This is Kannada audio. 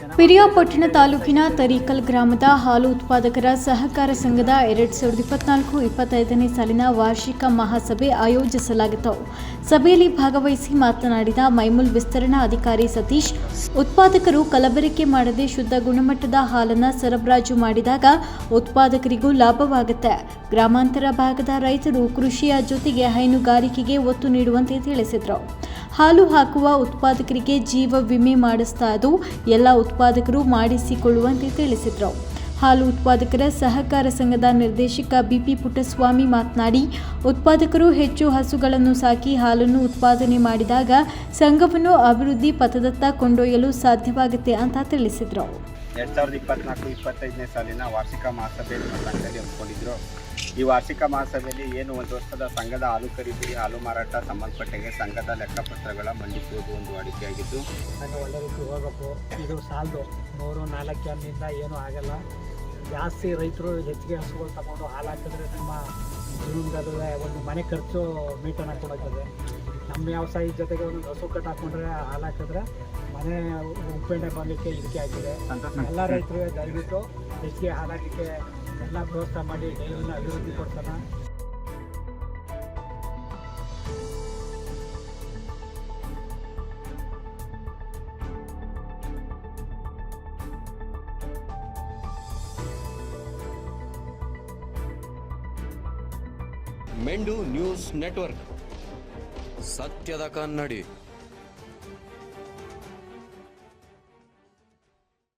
ಪಿರಿಯಾಪಟ್ಟಣ ತಾಲೂಕಿನ ತರೀಕಲ್ ಗ್ರಾಮದ ಹಾಲು ಉತ್ಪಾದಕರ ಸಹಕಾರ ಸಂಘದ ಎರಡ್ ಸಾವಿರದ ಇಪ್ಪತ್ನಾಲ್ಕು ಇಪ್ಪತ್ತೈದನೇ ಸಾಲಿನ ವಾರ್ಷಿಕ ಮಹಾಸಭೆ ಆಯೋಜಿಸಲಾಗಿತ್ತು. ಸಭೆಯಲ್ಲಿ ಭಾಗವಹಿಸಿ ಮಾತನಾಡಿದ ಮೈಮೂಲ್ ವಿಸ್ತರಣಾ ಅಧಿಕಾರಿ ಸತೀಶ್, ಉತ್ಪಾದಕರು ಕಲಬೆರಕೆ ಮಾಡದೆ ಶುದ್ಧ ಗುಣಮಟ್ಟದ ಹಾಲನ್ನು ಸರಬರಾಜು ಮಾಡಿದಾಗ ಉತ್ಪಾದಕರಿಗೂ ಲಾಭವಾಗುತ್ತೆ. ಗ್ರಾಮಾಂತರ ಭಾಗದ ರೈತರು ಕೃಷಿಯ ಜೊತೆಗೆ ಹೈನುಗಾರಿಕೆಗೆ ಒತ್ತು ನೀಡುವಂತೆ ತಿಳಿಸಿದರು. ಹಾಲು ಹಾಕುವ ಉತ್ಪಾದಕರಿಗೆ ಜೀವ ವಿಮೆ ಮಾಡಿಸ್ತಾ ಇದ್ದು, ಎಲ್ಲ ಉತ್ಪಾದಕರು ಮಾಡಿಸಿಕೊಳ್ಳುವಂತೆ ತಿಳಿಸಿದರು. ಹಾಲು ಉತ್ಪಾದಕರ ಸಹಕಾರ ಸಂಘದ ನಿರ್ದೇಶಕ ಬಿಪಿ ಪುಟ್ಟಸ್ವಾಮಿ ಮಾತನಾಡಿ, ಉತ್ಪಾದಕರು ಹೆಚ್ಚು ಹಸುಗಳನ್ನು ಸಾಕಿ ಹಾಲನ್ನು ಉತ್ಪಾದನೆ ಮಾಡಿದಾಗ ಸಂಘವನ್ನು ಅಭಿವೃದ್ಧಿ ಪಥದತ್ತ ಕೊಂಡೊಯ್ಯಲು ಸಾಧ್ಯವಾಗುತ್ತೆ ಅಂತ ತಿಳಿಸಿದರು. ಎರಡು ಸಾವಿರದ ಇಪ್ಪತ್ನಾಲ್ಕು, ಇಪ್ಪತ್ತೈದನೇ ಸಾಲಿನ ವಾರ್ಷಿಕ ಮಹಾಸಭೆಯಲ್ಲಿ ಹಮ್ಮಿಕೊಂಡಿದ್ರು ಈ ವಾರ್ಷಿಕ ಮಹಾಸಭೆಯಲ್ಲಿ ಏನು ಒಂದು ವರ್ಷದ ಸಂಘದ ಹಾಲು ಖರೀದಿ ಹಾಲು ಮಾರಾಟ ಸಂಬಂಧಪಟ್ಟಂಗೆ ಸಂಘದ ಲೆಕ್ಕಪತ್ರಗಳ ಮಂಡಿಸುವುದು ಒಂದು ವಾಡಿಕೆಯಾಗಿದ್ದು ನಾನು ಒಳ್ಳೆ ರೀತಿ ಹೋಗಬೇಕು. ಇದು ಸಾಲದು. ನೂರು ನಾಲ್ಕು ಜನಿಂದ ಏನೂ ಆಗಲ್ಲ. ಜಾಸ್ತಿ ರೈತರು ಹೆಚ್ಚಿಗೆ ಹಸುಗಳು ತಗೊಂಡು ಹಾಲು ಹಾಕಿದ್ರೆ ನಮ್ಮ ಜೀವನದಲ್ಲಿ ಒಂದು ಮನೆ ಖರ್ಚು ಮೀಟನ್ನು ಕೊಡುತ್ತದೆ ನಮ್ಮ ವ್ಯವಸಾಯದ ಜೊತೆಗೆ ಒಂದು ಹಸು ಕಟ್ಟು ಹಾಕೊಂಡ್ರೆ ಹಾಲು ಹಾಕಿದ್ರೆ ಮನೆ ಉಪ್ಪೆಣ್ಣೆ ಬರಲಿಕ್ಕೆ ಇದಕ್ಕೆ ಆಗಿದೆ. ಎಲ್ಲ ರೈತರಿಗೆ ದಯವಿಟ್ಟು ಹೆಚ್ಚಿಗೆ ಹಾಲು ಹಾಕಲಿಕ್ಕೆ ಎಲ್ಲ ಪ್ರೋತ್ಸಾಹ ಮಾಡಿ ಡೈರಿನ ಅಭಿವೃದ್ಧಿ ಕೊಡ್ತಾನೆ. ಮೆಂಡು ನ್ಯೂಸ್ ನೆಟ್ವರ್ಕ್. ಸತ್ಯದ ಕನ್ನಡಿ.